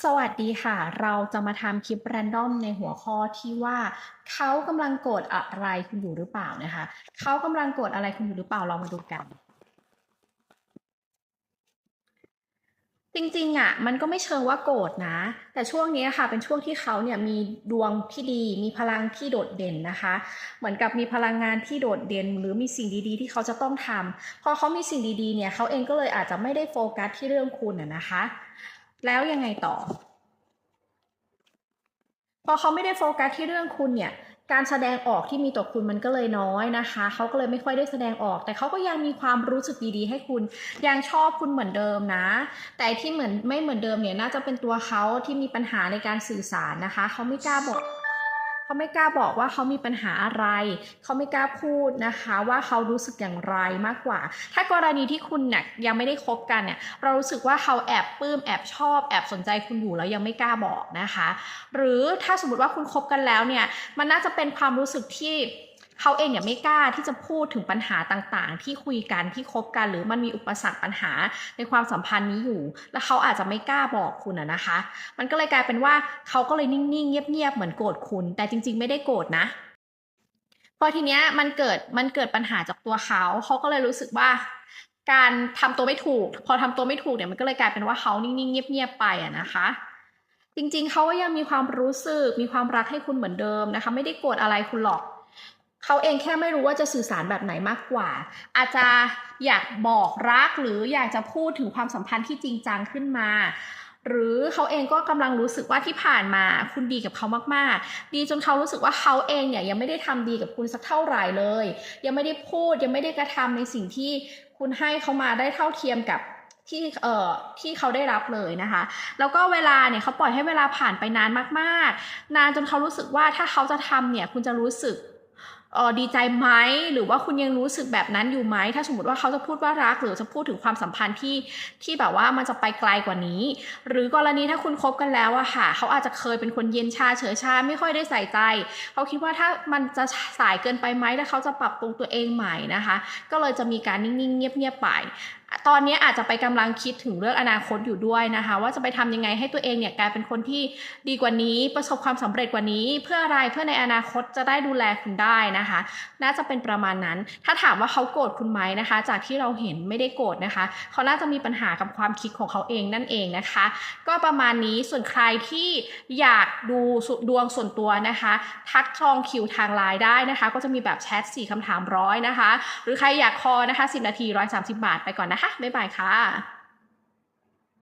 สวัสดีค่ะ เราจะมาทำคลิปแรนดอมในหัวข้อที่ว่า เขากำลังโกรธอะไรคุณอยู่หรือเปล่านะคะ เขากำลังโกรธอะไรคุณอยู่หรือเปล่าลองมาดูกัน จริงๆอะ มันก็ไม่เชิงว่าโกรธนะ แต่ช่วงนี้ค่ะ เป็นช่วงที่เขาเนี่ยมีดวงที่ดี มีพลังที่โดดเด่นนะคะ เหมือนกับมีพลังงานที่โดดเด่น หรือมีสิ่งดีๆ ที่เขาจะต้องทำพอเขามีสิ่งดีๆเนี่ยเขาเองก็เลยอาจจะไม่ได้โฟกัสที่เรื่องคุณอะนะคะ แล้วยังไงต่อ พอเขาไม่ได้โฟกัสที่เรื่องคุณเนี่ยการแสดงออกที่มีต่อคุณมันก็เลยน้อยนะคะ เขาก็เลยไม่ค่อยได้แสดงออก แต่เขาก็ยังมีความรู้สึกดีๆ ให้คุณ ยังชอบคุณเหมือนเดิมนะ แต่ที่เหมือนไม่เหมือนเดิมเนี่ยน่าจะเป็นตัวเขาที่มีปัญหาในการสื่อสารนะคะ เขาไม่กล้าบอก เขาไม่กล้าบอกว่าเขามีปัญหาอะไร เขาไม่กล้าพูดนะคะว่าเขารู้สึกอย่างไรมากกว่า ถ้ากรณีที่คุณเนี่ยยังไม่ได้คบกันเนี่ยเรารู้สึกว่าเขาแอบปลื้มแอบชอบแอบสนใจคุณอยู่แล้วยังไม่กล้าบอกนะคะ หรือถ้าสมมติว่าคุณคบกันแล้วเนี่ยมันน่าจะเป็นความรู้สึกที่ เขาเองเนี่ยไม่กล้าที่จะพูดถึงปัญหาต่างๆ ที่คุยกันที่คบกัน หรือมันมีอุปสรรคปัญหาในความสัมพันธ์นี้อยู่ แล้วเขาอาจจะไม่กล้าบอกคุณอะนะคะ มันก็เลยกลายเป็นว่าเขาก็เลยนิ่งๆเงียบๆเหมือนโกรธคุณ แต่จริง ๆ ไม่ได้โกรธนะพอทีเนี้ยมันเกิดมันเกิดปัญหาจากตัวเขาเขาก็เลยรู้สึกว่าการทำตัวไม่ถูก พอทำตัวไม่ถูกเนี่ยมันก็เลยกลายเป็นว่าเขานิ่งๆเงียบๆไปอะนะคะจริงๆ เขาก็ยังมีความรู้สึก มีความรักให้คุณเหมือนเดิมนะคะ ไม่ได้โกรธอะไรคุณหรอก เขาเองแค่ไม่รู้ว่าจะสื่อสารแบบไหนมากกว่า อาจจะอยากบอกรักหรืออยากจะพูดถึงความสัมพันธ์ที่จริงจังขึ้นมา หรือเขาเองก็กำลังรู้สึกว่าที่ผ่านมาคุณดีกับเขามากๆ ดีจนเขารู้สึกว่าเขาเองเนี่ยยังไม่ได้ทำดีกับคุณสักเท่าไหร่เลย ยังไม่ได้พูดยังไม่ได้กระทำในสิ่งที่คุณให้เขามาได้เท่าเทียมกับที่เอ่อที่เขาได้รับเลยนะคะ แล้วก็เวลาเนี่ยเขาปล่อยให้เวลาผ่านไปนานมากๆ นานจนเขารู้สึกว่าถ้าเขาจะทำเนี่ยคุณจะรู้สึก เออดีใจไหมหรือว่าคุณยังรู้สึกแบบนั้นอยู่ไหมถ้าสมมติว่าเขาจะพูดว่ารัก หรือจะพูดถึงความสัมพันธ์ที่ที่แบบว่ามันจะไปไกลกว่านี้ หรือกรณีถ้าคุณคบกันแล้วอะค่ะเขาอาจจะเคยเป็นคนเย็นชาเฉยชาไม่ค่อยได้ใส่ใจเขาคิดว่าถ้ามันจะสายเกินไปไหมแล้วเขาจะปรับปรุงตัวเองใหม่นะคะ ก็เลยจะมีการนิ่งๆเงียบๆไป ตอนนี้อาจจะไปกำลังคิดถึงเรื่องอนาคตอยู่ด้วยนะคะ ว่าจะไปทำยังไงให้ตัวเองเนี่ยกลายเป็นคนที่ดีกว่านี้ประสบความสำเร็จกว่านี้ เพื่ออะไรเพื่อในอนาคตจะได้ดูแลคุณได้นะคะ น่าจะเป็นประมาณนั้น ถ้าถามว่าเขาโกรธคุณไหมนะคะ จากที่เราเห็นไม่ได้โกรธนะคะ เขาน่าจะมีปัญหากับความคิดของเขาเองนั่นเองนะคะ ก็ประมาณนี้ส่วนใครที่อยากดูดวงส่วนตัวนะคะ ทักจองคิวทางไลน์ได้นะคะ ก็จะมีแบบแชท4คำถามร้อยนะคะ หรือใครอยากคอนะคะ 10 นาที 130 บาทไปก่อนนะคะบ๊ายบายค่ะ